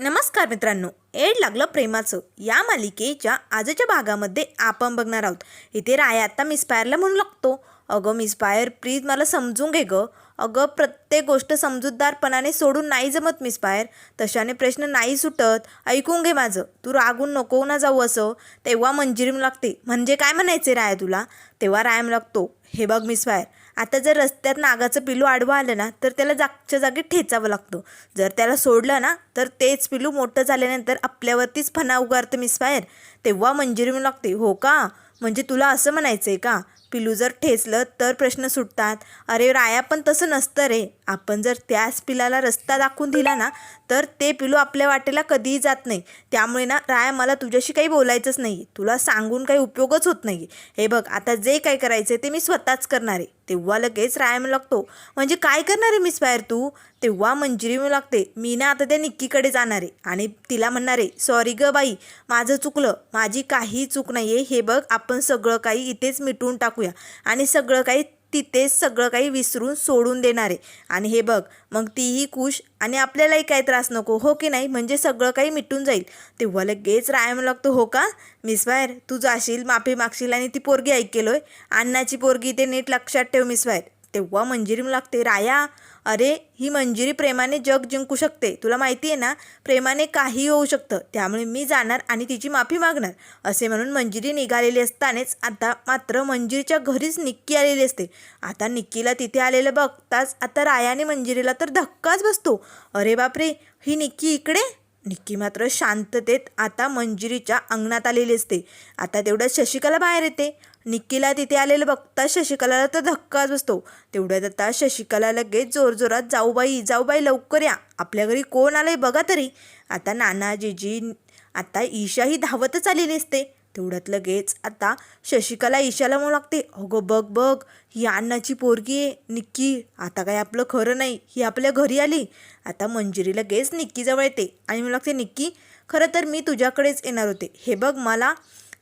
नमस्कार मित्रांनो एड लागलं प्रेमाचं. या मालिकेच्या आजच्या भागामध्ये आपण बघणार आहोत. इथे राय आता मिसपायरला म्हणू लागतो. अगं मिसपायर प्लीज मला समजून घे गं. अगं प्रत्येक गोष्ट समजूतदारपणाने सोडून नाही जमत मिसपायर तशाने प्रश्न नाही सुटत. ऐकून घे माझं. तू रागून नको ना जाऊ असं. तेव्हा मंजिरीम लागते. म्हणजे काय म्हणायचे राय तुला? तेव्हा रायम लागतो हे बघ मिसपायर आता जर रस्त्यात नागाचं पिलू आडवं आलं ना तर त्याला जागच्या जागी ठेचावं लागतो. जर त्याला सोडलं ना तर तेच पिलू मोठं झाल्यानंतर आपल्यावरतीच फणा उगारतं मिसफायर तेव्हा मंजिरी म्हणू लागते. हो का? म्हणजे तुला असं म्हणायचं आहे का? पिलू जर ठेचलं तर प्रश्न सुटतात. अरे राया पण तसं नसतं रे. आपण जर त्याच पिलाला रस्ता दाखवून दिला ना तर ते पिलू आपल्या वाटेला कधीही जात नाही. त्यामुळे ना राया मला तुझ्याशी काही बोलायचंच नाही. तुला सांगून काही उपयोगच होत नाही. हे बघ आता जे काय करायचं ते मी स्वतःच करणार. आहे तेव्हा लगेच राया म्हणू लागतो म्हणजे काय करणार आहे मिस फायर तू? तेव्हा मंजिरी म्हणू लागते. मी ना आता त्या निक्कीकडे जाणार आहे. आणि तिला म्हणणार आहे सॉरी ग बाई माझं चुकलं. माझी काही चूक नाही आहे हे बघ आपण सगळं काही इथेच मिटवून टाकूया. आणि सगळं काही तिथेच सगळं काही विसरून सोडून देणार आहे. आणि हे बघ मग तीही खुश आणि आपल्यालाही काही त्रास नको. हो की नाही? म्हणजे सगळं काही मिटून जाईल. तेव्हा लगेच रायम लागतो हो का? मिस बाहेर तू जाशील माफी मागशील आणि ती पोरगी ऐकेलोय अण्णाची पोरगी ते नीट लक्षात ठेव मिस बाहेर तेव्हा मंजिरी लागते राया अरे ही मंजिरी प्रेमाने जग जिंकू शकते. तुला माहिती आहे ना प्रेमाने काही होऊ शकतं. त्यामुळे मी जाणार आणि तिची माफी मागणार. असे म्हणून मंजिरी निघालेली असतानाच आता मात्र मंजिरीच्या घरीच निक्की आलेली असते. आता निक्कीला तिथे आलेलं बघताच आता रायाने मंजिरीला तर धक्काच बसतो. अरे बापरे ही निक्की इकडे? निक्की मात्र शांततेत आता मंजिरीच्या अंगणात आलेली असते. आता तेवढं शशिकला बाहेर येते. निक्कीला तिथे आलेलं बघता शशिकलाला तर धक्काच बसतो. तेवढ्यात आता शशिकला लगेच जोरजोरात जाऊबाई जाऊबाई लवकर या. आपल्या घरी कोण आलंय बघा तरी. आता नाना जीजी आता ईशाही धावतच आलेली असते तेवढ्यात लगेच आता शशिकला ईशाला म्हणू लागते अगं बघ बघ ही अण्णाची पोरगी आहे निक्की. आता काय आपलं खरं नाही. ही आपल्या घरी आली. आता मंजिरी लगेच निक्कीजवळ येते आणि म्हणू लागते निक्की खरं तर मी तुझ्याकडेच येणार होते. हे बघ मला.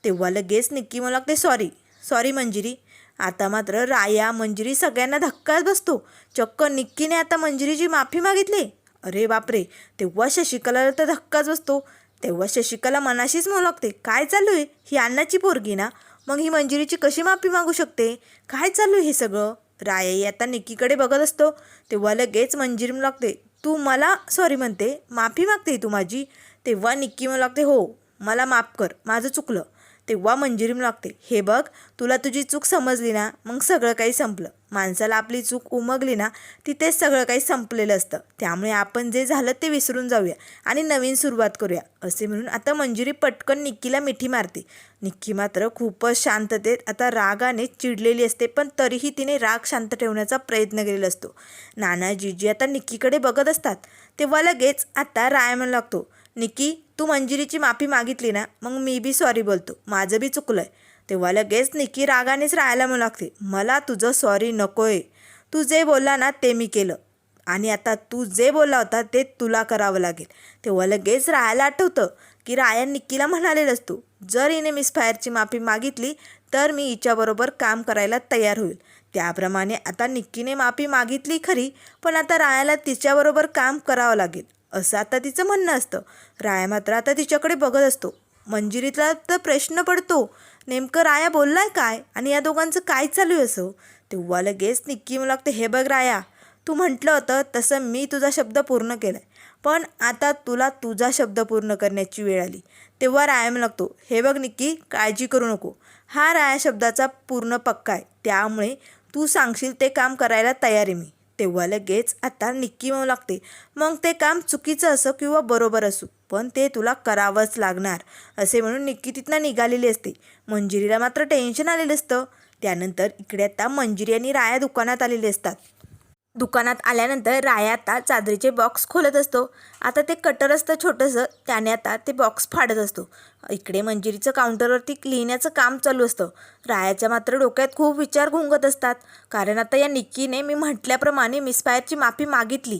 तेव्हा लगेच निक्की म्हणू लागते सॉरी. सॉरी मंजिरी. आता मात्र राया मंजिरी सगळ्यांना धक्काच बसतो. चक्क निक्कीने आता मंजिरीची माफी मागितली. अरे बापरे तेव्हा शशिकलाला तर धक्काच बसतो. तेव्हा शशिकला मनाशीच म्हणू लागते काय चालू आहे ही अण्णाची पोरगी ना? मग ही मंजिरीची कशी माफी मागू शकते? काय चालू आहे हे सगळं? रायाई आता निक्कीकडे बघत असतो. तेव्हा लगेच मंजिरी म्हणू लागते तू मला सॉरी म्हणते? माफी मागते तू माझी? तेव्हा निक्की म्हणू लागते हो मला माफ कर. माझं चुकलं. तेव्हा मंजुरी लागते. हे बघ तुला तुझी चूक समजली ना मग सगळं काही संपलं. माणसाला आपली चूक उमगली ना तिथेच सगळं काही संपलेलं असतं. त्यामुळे आपण जे झालं ते विसरून जाऊया आणि नवीन सुरुवात करूया. असे म्हणून आता मंजुरी पटकन निक्कीला मिठी मारते. निक्की मात्र खूपच शांततेत आता रागाने चिडलेली असते पण तरीही तिने राग शांत ठेवण्याचा प्रयत्न केलेला असतो. नानाजीजी आता निक्कीकडे बघत असतात. तेव्हा लगेच आता रायमन लागतो निक्की तू मंजिरीची माफी मागितली ना मग मी बी सॉरी बोलतो. माझं बी चुकलं आहे तेव्हा लगेच निक्की रागानेच राहायला म्हणू लागते. मला तुझं सॉरी नको आहे तू जे बोलला ना ते मी केलं. आणि आता तू जे बोलला होता ते तुला करावं लागेल. तेव्हा लगेच राहायला आठवतं की राया निक्कीला म्हणालेलं असतो जर हिने मिसफायरची माफी मागितली तर मी हिच्याबरोबर काम करायला तयार होईल. त्याप्रमाणे आता निक्कीने माफी मागितली खरी पण आता रायाला तिच्याबरोबर काम करावं लागेल. असं आता तिचं म्हणणं असतं. राया मात्र आता तिच्याकडे बघत असतो. मंजिरीतला तर प्रश्न पडतो. नेमकं राया बोललाय काय? आणि या दोघांचं काय चालू आहे असं? तेव्हा लगेच निक्की मला लागते हे बघ राया तू म्हटलं होतं तसं मी तुझा शब्द पूर्ण केला आहे पण आता तुला तुझा शब्द पूर्ण करण्याची वेळ आली. तेव्हा राया लागतो हे बघ निक्की काळजी करू नको. हा राया शब्दाचा पूर्ण पक्का आहे. त्यामुळे तू सांगशील ते काम करायला तयार आहे मी. तेव्हा लगेच आता निक्की म्हणू लागते मग ते काम चुकीचं असो किंवा बरोबर असो पण ते तुला करावंच लागणार असे म्हणून निक्की तिथनं निघालेली असते. मंजिरीला मात्र टेन्शन आलेलं असतं. त्यानंतर इकडे आता मंजिरी आणि राया दुकानात आलेले असतात. दुकानात आल्यानंतर राया आता चादरीचे बॉक्स खोलत असतो. आता ते कटर असतं छोटंसं त्याने आता ते बॉक्स फाडत असतो. इकडे मंजिरीचं काउंटरवरती लिहिण्याचं काम चालू असतं. रायाच्या मात्र डोक्यात खूप विचार घुंगत असतात. कारण आता या निक्कीने मी म्हटल्याप्रमाणे मिसफायरची माफी मागितली.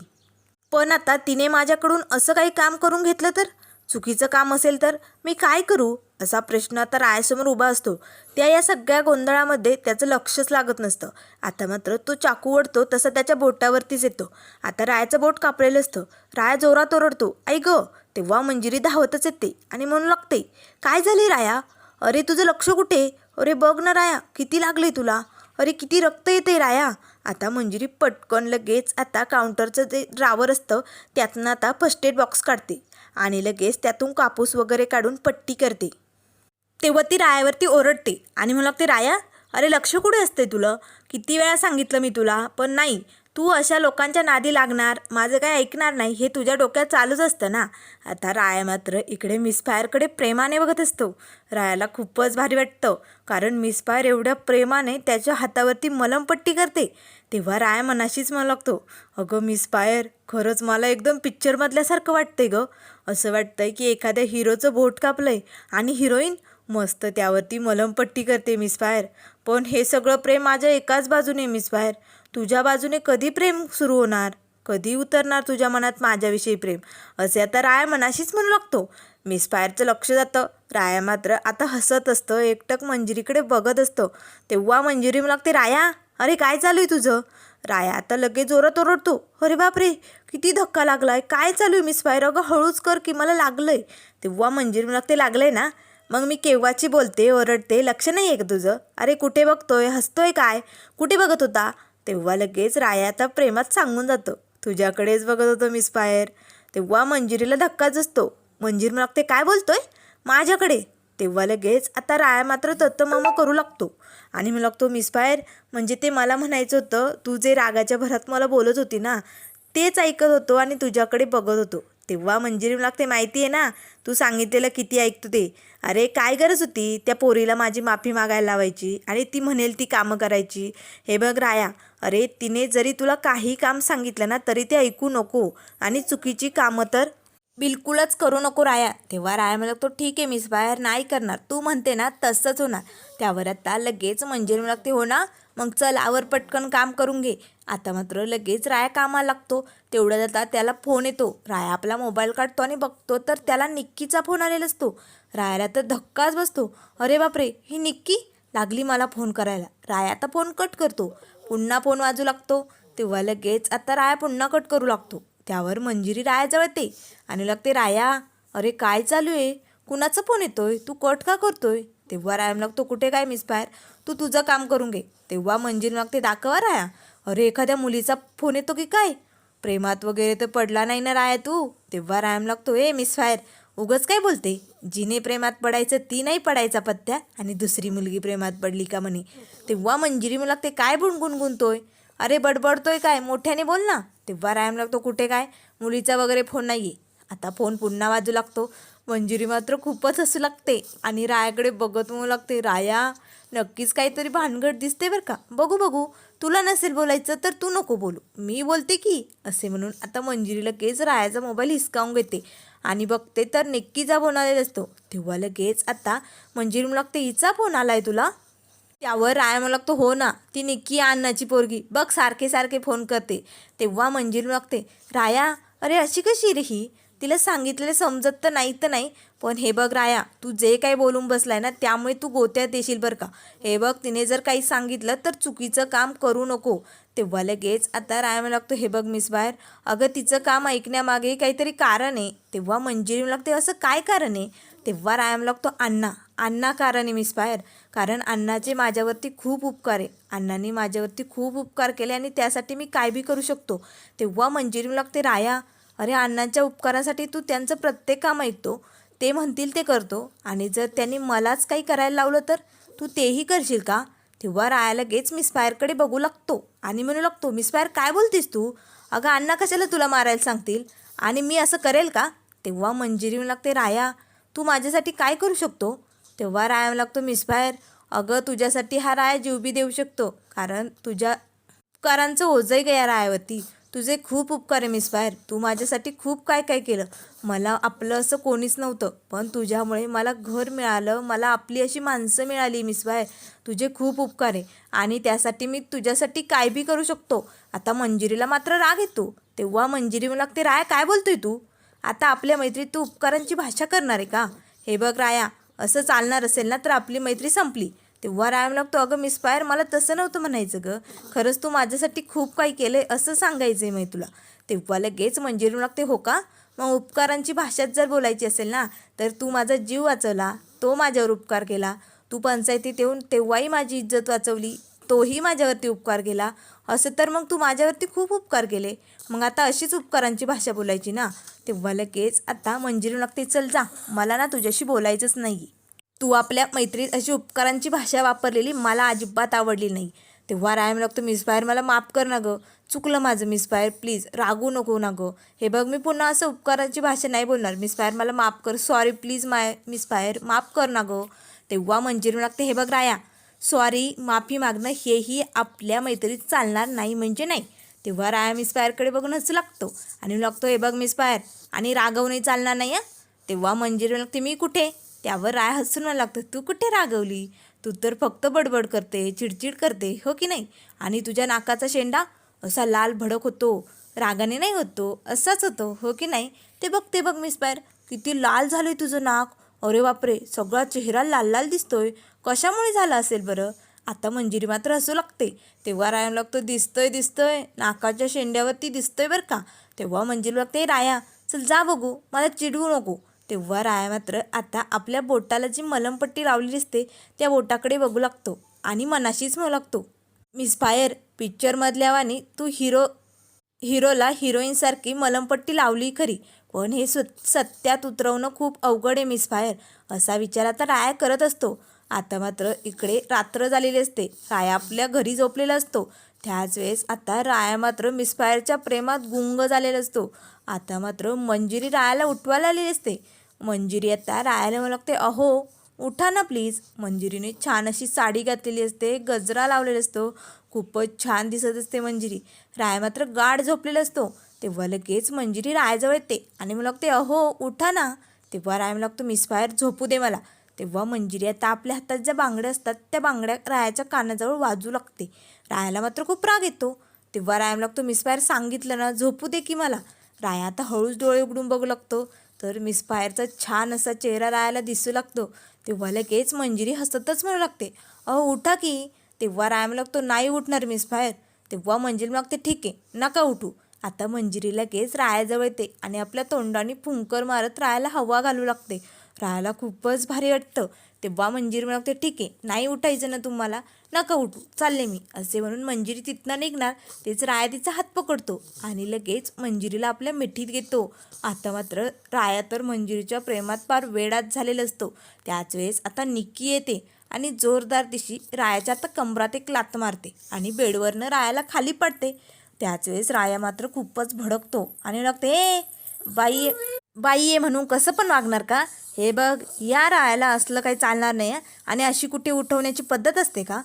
पण आता तिने माझ्याकडून असं काही काम करून घेतलं तर? चुकीचं काम असेल तर मी काय करू? असा प्रश्न आता रायासमोर उभा असतो. त्या या सगळ्या गोंधळामध्ये त्याचं लक्षच लागत नसतं. आता मात्र तो चाकू ओढतो तसं त्याच्या बोटावरतीच येतो. आता रायाचं बोट कापलेलं असतं. राया जोरात ओरडतो आई गं! तेव्हा मंजिरी धावतच येते आणि म्हणू लागते काय झाले राया? अरे तुझं लक्ष कुठे? अरे बघ ना राया किती लागले तुला? अरे किती रक्त येते राया. आता मंजिरी पटकन लगेच आता काउंटरचं जे ड्रावर असतं त्यातनं आता फर्स्ट एड बॉक्स काढते आणि लगेच त्यातून कापूस वगैरे काढून पट्टी करते. तेव्हा ती रायावरती ओरडते आणि मला लागते राया अरे लक्ष कुठे असते तुला? किती वेळा सांगितलं मी तुला? पण नाही तू अशा लोकांच्या नादी लागणार? माझं काय ऐकणार नाही? हे तुझ्या डोक्यात चालूच असतं ना? आता राया मात्र इकडे मिस फायरकडे प्रेमाने बघत असतो. रायाला खूपच भारी वाटतं. कारण मिस फायर एवढ्या प्रेमाने त्याच्या हातावरती मलमपट्टी करते. तेव्हा राया मनाशीच मला लागतो अगं मिस फायर खरंच मला एकदम पिक्चरमधल्यासारखं वाटतंय गं. असं वाटतंय की एखाद्या हिरोचं बोट कापलंय. आणि हिरोईन मस्त त्यावरती मलमपट्टी करते मिस फायर पण हे सगळं प्रेम माझ्या एकाच बाजूने मिस फायर तुझ्या बाजूने कधी प्रेम सुरू होणार? कधी उतरणार तुझ्या मनात माझ्याविषयी प्रेम? असे आता राया मनाशीच म्हणू लागतो. मिस फायरचं लक्ष जातं. राया मात्र आता हसत असतं. एकटक मंजिरीकडे बघत असतं. तेव्हा मंजिरी मला लागते राया अरे काय चालू आहे तुझं? राया आता लगेच जोरात ओरडतो अरे बापरे किती धक्का लागलाय. काय चालू आहे मिस फायर अगं हळूच कर की मला लागलंय. तेव्हा मंजिरी मला लागते लागलंय ना? मग मी केव्हाची बोलते ओरडते? लक्ष नाही आहे का तुझं? अरे कुठे बघतोय? हसतोय काय? कुठे बघत होता? तेव्हा लगेच राया आता प्रेमात सांगून जातं. तुझ्याकडेच बघत होतो मिस फायर तेव्हा मंजिरीला धक्काच असतो. मंजीर मग ते काय बोलतोय? माझ्याकडे. तेव्हा लगेच आता राया मात्र तत्तमामा करू लागतो. आणि मी लागतो मिस फायर म्हणजे ते मला म्हणायचं होतं तू जे रागाच्या भरात मला बोलत होती ना तेच ऐकत होतो आणि तुझ्याकडे बघत होतो. तेव्हा मंजिरी लागते माहिती आहे ना? तू सांगितलेलं किती ऐकतो ते. अरे काय गरज होती? त्या पोरीला माझी माफी मागायला लावायची आणि ती म्हणेल ती कामं करायची. हे बघ राया अरे तिने जरी तुला काही काम सांगितलं ना तरी ते ऐकू नको. आणि चुकीची कामं तर बिलकुलच करू नको राया. तेव्हा राया मला तो ठीक आहे मिस बाहेर नाही करणार. तू म्हणते ना तसंच होणार. त्यावर आता लगेच मंजिरी मला लागते हो ना? मग चल आवर पटकन काम करून घे. आता मात्र लगेच राया कामाला लागतो. तेवढ्यात आता त्याला फोन येतो. राया आपला मोबाईल काढतो आणि बघतो तर त्याला निक्कीचा फोन आलेला असतो. रायाला तर धक्काच बसतो. अरे बापरे ही निक्की लागली मला फोन करायला. राया आता फोन कट करतो. पुन्हा फोन वाजू लागतो. तेव्हा लगेच आता राया पुन्हा कट करू लागतो. त्यावर मंजिरी रायाजवळ येते आणि लागते राया अरे काय चालू आहे? कुणाचा फोन येतोय? तू कट का करतोय? तेव्हा राया लागतो कुठे काय मिस बाहेर? तू तुझं काम करून घे. तेव्हा मंजिरी लागते दाखवा राया. अरे एखाद्या मुलीचा फोन येतो की काय? प्रेमात वगैरे तर पडला नाही ना राया तू? तेव्हा रायम लागतो ए मिस फायर उगच काय बोलते? जिने प्रेमात पडायचं ती नाही पडायचा पत्त्या आणि दुसरी मुलगी प्रेमात पडली का म्हणे? तेव्हा मंजिरी मला लागते काय गुणगुणगुणतोय अरे बडबडतोय काय? मोठ्याने बोल ना. तेव्हा रायम लागतो कुठे काय? मुलीचा वगैरे फोन नाही आहे आता फोन पुन्हा वाजू लागतो. मंजिरी मात्र खूपच हसू लागते. आणि रायाकडे बघत म्हणू लागते. राया नक्कीच काहीतरी भानगड दिसते बरं का? बघू बघू. तुला नसेल बोलायचं तर तू नको बोलू. मी बोलते की असे म्हणून आता मंजुरीला केच रायाचा मोबाईल हिसकावून घेते. आणि बघते तर निक्कीचा फोन आलेला असतो. तेव्हा लगेच आता मंजिरी म्हणू लागते हिचा फोन आलाय तुला? त्यावर राया म्हणू लागतो हो ना ती निक्की अण्णाची पोरगी. बघ सारखे सारखे फोन करते. तेव्हा मंजिरी म्हणू लागते राया अरे अशी कशी रे ही? तिला सांगितलेलं समजत तर नाही तर नाही. पण हे बघ राया तू जे काही बोलून बसलाय ना त्यामुळे तू गोत्यात येशील बरं का. हे बघ तिने जर काही सांगितलं तर चुकीचं काम करू नको. तेव्हा लगेच आता राया मला लागतो हे बघ मिस बाहेर अगं तिचं काम ऐकण्यामागे काहीतरी कारण आहे. तेव्हा मंजिरी लागते असं काय कारण आहे? तेव्हा राया मला लागतो अण्णा अण्णा कारण आहे मिस बाहेर. कारण अण्णाचे माझ्यावरती खूप उपकार आहे. अण्णांनी माझ्यावरती खूप उपकार केले आणि त्यासाठी मी काय बी करू शकतो. तेव्हा मंजिरी लागते राया अरे अण्णांच्या उपकारासाठी तू त्यांचं प्रत्येक काम ऐकतो. ते म्हणतील ते करतो. आणि जर त्यांनी मलाच काही करायला लावलं तर तू तेही करशील का? तेव्हा राया लगेच मिसफायरकडे बघू लागतो. आणि म्हणू लागतो मिसफायर काय बोलतीस तू? अगं अण्णा कशाला तुला मारायला सांगतील? आणि मी असं करेल का? तेव्हा मंजिरी म्हणू लागते राया तू माझ्यासाठी काय करू शकतो? तेव्हा राया लागतो मिसफायर अगं तुझ्यासाठी हा राया जीव बी देऊ शकतो. कारण तुझ्या उपकारांचं ओझंही गया रायावरती. तुझे खूप उपकार आहे मिसफायर तू माझ्यासाठी खूप काय काय केलं. मला आपलं असं कोणीच नव्हतं. पण तुझ्यामुळे मला घर मिळालं. मला आपली अशी माणसं मिळाली मिस फायर तुझे खूप उपकार आहे. आणि त्यासाठी मी तुझ्यासाठी काय बी करू शकतो. आता मंजिरीला मात्र राग येतो. तेव्हा मंजिरी मला लागते राया काय बोलतोय तू? आता आपल्या मैत्रीत तू उपकारांची भाषा करणार आहे का? हे बघ राया असं चालणार असेल ना तर आपली मैत्री संपली. तेव्हा राय लागतो अगं मिस फायर मला तसं नव्हतं म्हणायचं गं. खरंच तू माझ्यासाठी खूप काही केलं आहे असं सांगायचं आहे मी तुला. तेव्हा लगेच मंजिरी लागते हो का? मग उपकारांची भाषाच जर बोलायची असेल ना तर तू माझा जीव वाचवला तो माझ्यावर उपकार केला. तू पंचायतीत येऊन तेव्हाही माझी इज्जत वाचवली तोही माझ्यावरती उपकार केला. असं तर मग तू माझ्यावरती खूप उपकार केले. मग आता अशीच उपकारांची भाषा बोलायची ना? तेव्हा लगेच आता मंजिरी लागते चल जा. मला ना तुझ्याशी बोलायचंच नाही. तू आपल्या मैत्रीत अशी उपकारांची भाषा वापरलेली मला अजिबात आवडली नाही. तेव्हा रायम लागतो मिस बाहेर मला माफ कर ना गं. चुकलं माझं मिस बाहेर प्लीज रागू नको ना गं. हे बघ मी पुन्हा असं उपकारांची भाषा नाही बोलणार. मिस बाहेर मला माफ कर. सॉरी प्लीज माय मिस बाहेर माफ कर ना गं. तेव्हा मंजिरू लागते हे बघ राया. सॉरी माफी मागणं हेही आपल्या मैत्रीत चालणार नाही म्हणजे नाही. तेव्हा राया मिसपायरकडे बघूनच बघून लागतो. आणि लागतो हे बघ मिसपायर आणि रागवणंही चालणार नाही तेव्हा मंजिरी लागते मी कुठे? त्यावर राय हसून मला लागतं तू कुठे रागवली तू तर फक्त बडबड करते चिडचिड करते हो की नाही? आणि तुझ्या नाकाचा शेंडा? असा लाल भडक होतो रागाने नाही होतो असाच होतो हो की नाही? ते बघ ते बघ मिसपायर किती लाल झालंय तुझं नाक. अरे बापरे सगळा चेहरा लाल लाल दिसतोय. कशामुळे झालं असेल बरं? आता मंजिरी मात्र हसू लागते. तेव्हा राया लागतो दिसतोय दिसतोय. नाकाच्या शेंड्यावरती दिसतोय बरं का? तेव्हा मंजिरी लागते राया चल जा बघू. मला चिडवू नको. तेव्हा राया मात्र आता आपल्या बोटाला जी मलमपट्टी लावलेली दिसते त्या बोटाकडे बघू लागतो आणि मनाशीच म्हणू लागतो मिस फायर पिक्चरमधल्यावानी तू हिरो हिरोला हिरोईनसारखी मलमपट्टी लावली खरी. पण हे सु सत्यात उतरवणं खूप अवघड आहे मिस फायर. असा विचार आता राया करत असतो. आता मात्र इकडे रात्र झालेली असते. राया आपल्या घरी झोपलेला असतो. त्याच वेळेस आता राया मात्र मिसफायरच्या प्रेमात गुंग झालेला असतो. आता मात्र मंजिरी रायाला उठवायला आलेली असते. मंजिरी आता रायाला मला लागते अहो उठा ना प्लीज मंजिरीने छान अशी साडी घातलेली असते गजरा लावलेला असतो. खूपच छान दिसत असते मंजिरी. राय मात्र गाढ झोपलेला असतो. तेव्हा लगेच मंजिरी रायाजवळ येते आणि मला लागते अहो उठा ना. तेव्हा राय मला लागतो मिसफायर झोपू दे मला. तेव्हा मंजिरी आता आपल्या हातात ज्या बांगड्या असतात त्या बांगड्या रायाच्या कानाजवळ वाजू लागते. रायाला मात्र खूप राग येतो. तेव्हा राया लागतो मिस फायर सांगितलं ना झोपू दे की मला. राया आता हळूच डोळे उघडून बघू लागतो. तर मिस फायरचा छान असा चेहरा रायाला दिसू लागतो. तेव्हा लगेच मंजिरी हसतच म्हणू लागते अहो उठा की. तेव्हा राया लागतो नाही उठणार मिस फायर. तेव्हा मंजिरी लागते ठीक आहे नका उठू. आता मंजिरी लगेच रायाजवळ येते आणि आपल्या तोंडाने फुंकर मारत रायाला हवा घालू लागते. रायाला खूपच भारी वाटतं. तेव्हा मंजिरी म्हणते ठीक आहे नाही उठायचं ना तुम्हाला नका उठू चालले मी. असे म्हणून मंजिरी तिथनं निघणार तेच राया तिचा हात पकडतो आणि लगेच मंजिरीला आपल्या मिठीत घेतो. आता मात्र राया तर मंजिरीच्या प्रेमात फार वेळात झालेला असतो. त्याच वेळेस आता निक्की येते आणि जोरदार दिशी रायाच्या आता कमरात एक लात मारते आणि बेडवरनं रायाला खाली पडते. त्याच वेळेस राया मात्र खूपच भडकतो आणि लागते ए बाई बाई आहे म्हणून कसं पण वागणार का? हे बघ या रायाला असलं काही चालणार नाही आणि अशी कुठे उठवण्याची पद्धत असते का?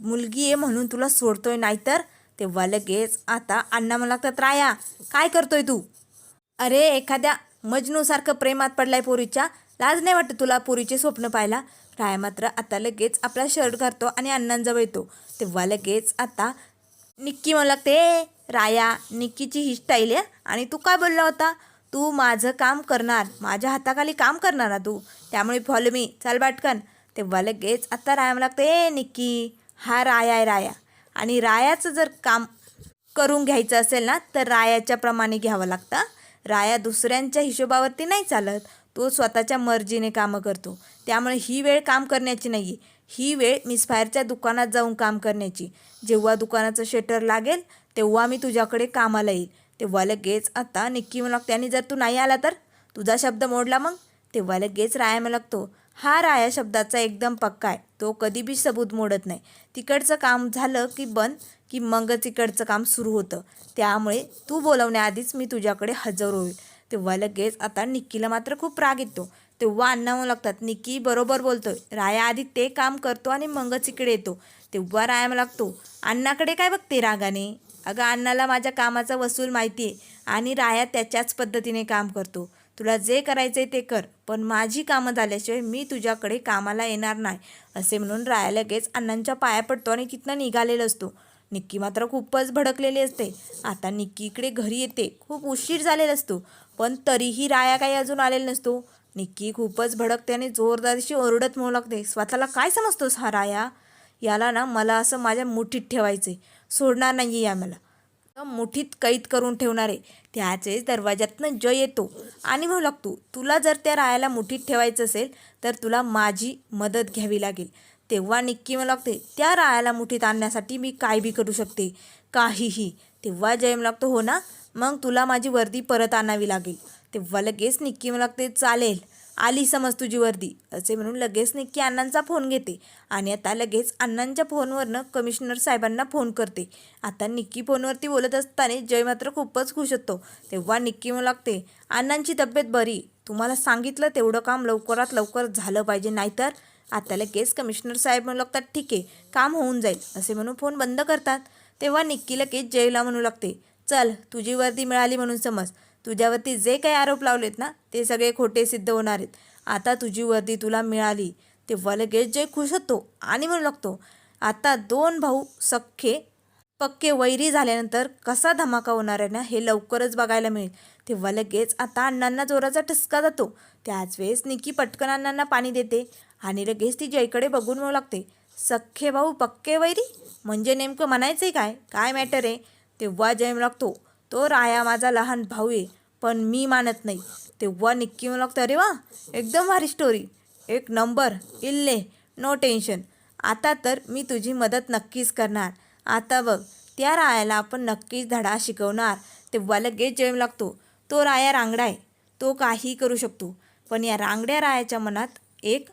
मुलगी आहे म्हणून तुला सोडतोय नाहीतर? तेव्हा लगेच आता अण्णा मला लागतात राया काय करतोय तू? अरे एखाद्या मजनूसारखं प्रेमात पडलाय पोरीच्या. लाज नाही वाटत तुला पोरीचे स्वप्न पाहायला. राया मात्र आता लगेच आपला शर्ट घालतो आणि अण्णांजवळ येतो. तेव्हा लगेच आता निक्की मला लागते राया निक्कीची ही स्टाईल आहे आणि तू काय बोलला होता? तू माझं काम करणार माझ्या हाताखाली काम करणार ना तू. त्यामुळे फॉलो मी चाल बाटकन तेव्हा लगेच आता राया मला लागते. ए निक्की. हा राया आहे राया. आणि रायाचं जर काम करून घ्यायचं असेल ना तर रायाच्या प्रमाणे घ्यावं लागतं. राया दुसऱ्यांच्या हिशोबावरती नाही चालत. तो स्वतःच्या मर्जीने कामं करतो. त्यामुळे ही वेळ काम करण्याची नाही. आहे ही वेळ मिस फायरच्या दुकानात जाऊन काम करण्याची. जेव्हा दुकानाचं शटर लागेल तेव्हा मी तुझ्याकडे कामाला येईल. तेव्हा लगेच आता निक्की म्हणू लागते आणि जर तू नाही आला तर? तुझा शब्द मोडला मग? तेव्हा लगेच राया म्हणू लागतो हा राया शब्दाचा एकदम पक्का आहे. तो कधी बी सबूत मोडत नाही. तिकडचं काम झालं की बंद की मगच इकडचं काम सुरू होतं. त्यामुळे तू बोलवण्याआधीच मी तुझ्याकडे हजर होईल. तेव्हा लगेच आता निक्कीला मात्र खूप राग येतो. तेव्हा अण्णा म्हणू लागतात निक्की बरोबर बोलतोय. राया आधी ते काम करतो आणि मगच इकडे येतो. तेव्हा राया लागतो अण्णाकडे काय बघते रागाने? अगं अण्णाला माझ्या कामाचा वसूल माहिती आहे आणि राया त्याच्याच पद्धतीने काम करतो. तुला जे करायचं आहे ते कर पण माझी कामं झाल्याशिवाय मी तुझ्याकडे कामाला येणार नाही असे म्हणून राया लगेच अण्णांच्या पाया पडतो आणि तिथनं निघालेला असतो. निक्की मात्र खूपच भडकलेली असते. आता निक्कीकडे घरी येते खूप उशीर झालेला असतो पण तरीही राया काही अजून आलेला नसतो. निक्की खूपच भडकते आणि जोरदारशी ओरडत म्हणू लागते. स्वतःला काय समजतोस हा राया? याला ना मला असं माझ्या मुठीत ठेवायचं आहे सोडणार नाही आहे या मला. मुठीत कैद करून ठेवणार आहे. त्याचेच दरवाज्यातनं जय येतो. आणि म्हणू लागतो तुला जर त्या रायाला मुठीत ठेवायचं असेल तर तुला माझी मदत घ्यावी लागेल. तेव्हा निक्की मला लागते त्या रायाला मुठीत आणण्यासाठी मी काय बी करू शकते? काहीही. तेव्हा जय मला लागतो हो ना? मग तुला माझी वर्दी परत आणावी लागेल. तेव्हा लगेच निक्की मला लागते चालेल. आली समज तुझी वर्दी. असे म्हणून लगेच निक्की अण्णांचा फोन घेते. आणि आता लगेच अण्णांच्या फोनवरनं कमिशनर साहेबांना फोन करते. आता निक्की फोनवरती बोलत असताना जय मात्र खूपच खुश होतो. तेव्हा निक्की म्हणू लागते अण्णांची तब्येत बरी. तुम्हाला सांगितलं तेवढं काम लवकरात लवकर झालं पाहिजे नाहीतर आता लगेच कमिशनर साहेब म्हणू लागतात ठीक आहे काम होऊन जाईल. असे म्हणून फोन बंद करतात. तेव्हा निक्की लगेच जयला म्हणू लागते चल तुझी वर्दी मिळाली म्हणून समज. तुझ्यावरती जे काही आरोप लावलेत ना ते सगळे खोटे सिद्ध होणार आहेत. आता तुझी वर्दी तुला मिळाली. तेव्हा लगेच जय खुश होतो आणि म्हणू लागतो आता दोन भाऊ सख्खे पक्के वैरी झाल्यानंतर कसा धमाका होणार आहे ना हे लवकरच बघायला मिळेल. तेव्हा लगेच आता अण्णांना जोराचा ठसका जातो. त्याच वेळेस निकी पटकन अण्णांना पाणी देते आणि लगेच ती जयकडे बघून म्हणू लागते सख्खे भाऊ पक्के वैरी? म्हणजे नेमकं म्हणायचंय काय? काय मॅटर आहे? तेव्हा जय म्हणू लागतो तो राया माझा लहान भाऊ आहे. पण मी मानत नाही. तेव्हा निक्की म्हणू लागतं अरे वा एकदम भारी स्टोरी एक नंबर इल्ले नो टेन्शन आता तर मी तुझी मदत नक्कीच करणार. आता बघ त्या रायाला आपण नक्कीच धडा शिकवणार. तेव्हा लगेच जेम लागतो तो राया रांगडा आहे. तो काही करू शकतो. पण या रांगड्या रायाच्या मनात एक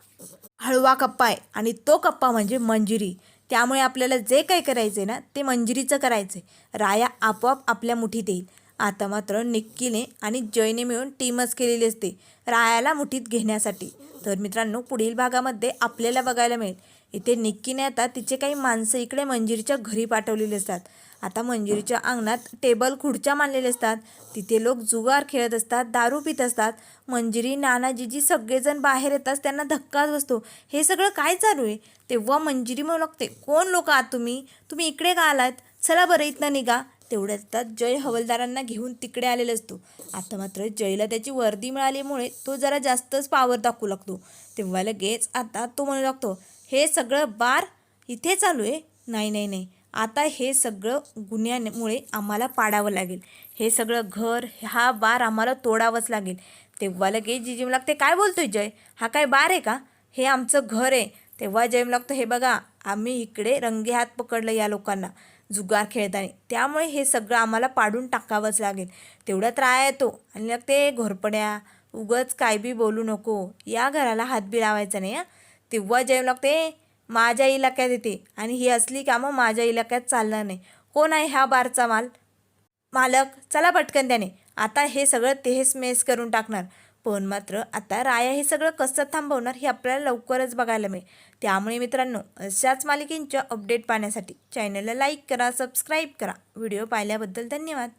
हळवा कप्पा आहे आणि तो कप्पा म्हणजे मंजिरी. त्यामुळे आपल्याला जे काही करायचं आहे ना ते मंजिरीचं करायचं आहे राया आपोआप आपल्या मुठीत येईल. आता मात्र निक्कीने आणि जयने मिळून टीमच केलेली असते रायाला मुठीत घेण्यासाठी. तर मित्रांनो पुढील भागामध्ये आपल्याला बघायला मिळेल. इथे निक्कीने आता तिचे काही माणसं इकडे मंजिरीच्या घरी पाठवलेली असतात. आता मंजिरीच्या अंगणात टेबल खुर्च्या मांडलेले असतात. तिथे लोक जुगार खेळत असतात दारू पित असतात. मंजिरी नानाजीजी सगळेजण बाहेर येतात त्यांना धक्काच बसतो. हे सगळं काय चालू आहे? तेव्हा मंजिरी म्हणू लागते कोण लोक आहात तुम्ही? तुम्ही इकडे का आलात? चला बरं इथनं निघा. तेवढ्यात जय हवलदारांना घेऊन तिकडे आलेला असतो. आता मात्र जयला त्याची वर्दी मिळाल्यामुळे तो जरा जास्तच पावर दाखवू लागतो. तेव्हा लगेच आता तो म्हणू लागतो हे सगळं बार इथे चालू आहे? नाही नाही नाही. आता हे सगळं गुन्ह्यामुळे आम्हाला पाडावं लागेल. हे सगळं घर हा बार आम्हाला तोडावंच लागेल. तेव्हा लगेच जिजीम लागते काय बोलतोय जय? हा काय बार आहे का? हे आमचं घर आहे. तेव्हा जयम लागतो हे बघा आम्ही इकडे रंगे हात पकडलं या लोकांना. जुगार खेळताना. त्यामुळे हे सगळं आम्हाला पाडून टाकावंच लागेल. तेवढ्यात राय येतो. आणि लागते घोरपड्या उगच काय बी बोलू नको या घराला हात बी लावायचा नाही हां. तेव्हा जेव लागते माझ्या इलाक्यात येते. आणि ही असली कामं माझ्या इलाक्यात चालणार नाही. कोण आहे ह्या बारचा माल? मालक. चला पटकन त्याने. आता हे सगळं तेच मेस करून टाकणार. पण मात्र आता राया हे सगळं कसं थांबवणार हे आपल्याला लवकरच बघायला मिळेल. त्यामुळे मित्रांनो अशाच मालिकेंच्या अपडेट पाहण्यासाठी चॅनलला लाईक करा सबस्क्राईब करा. व्हिडिओ पाहिल्याबद्दल धन्यवाद.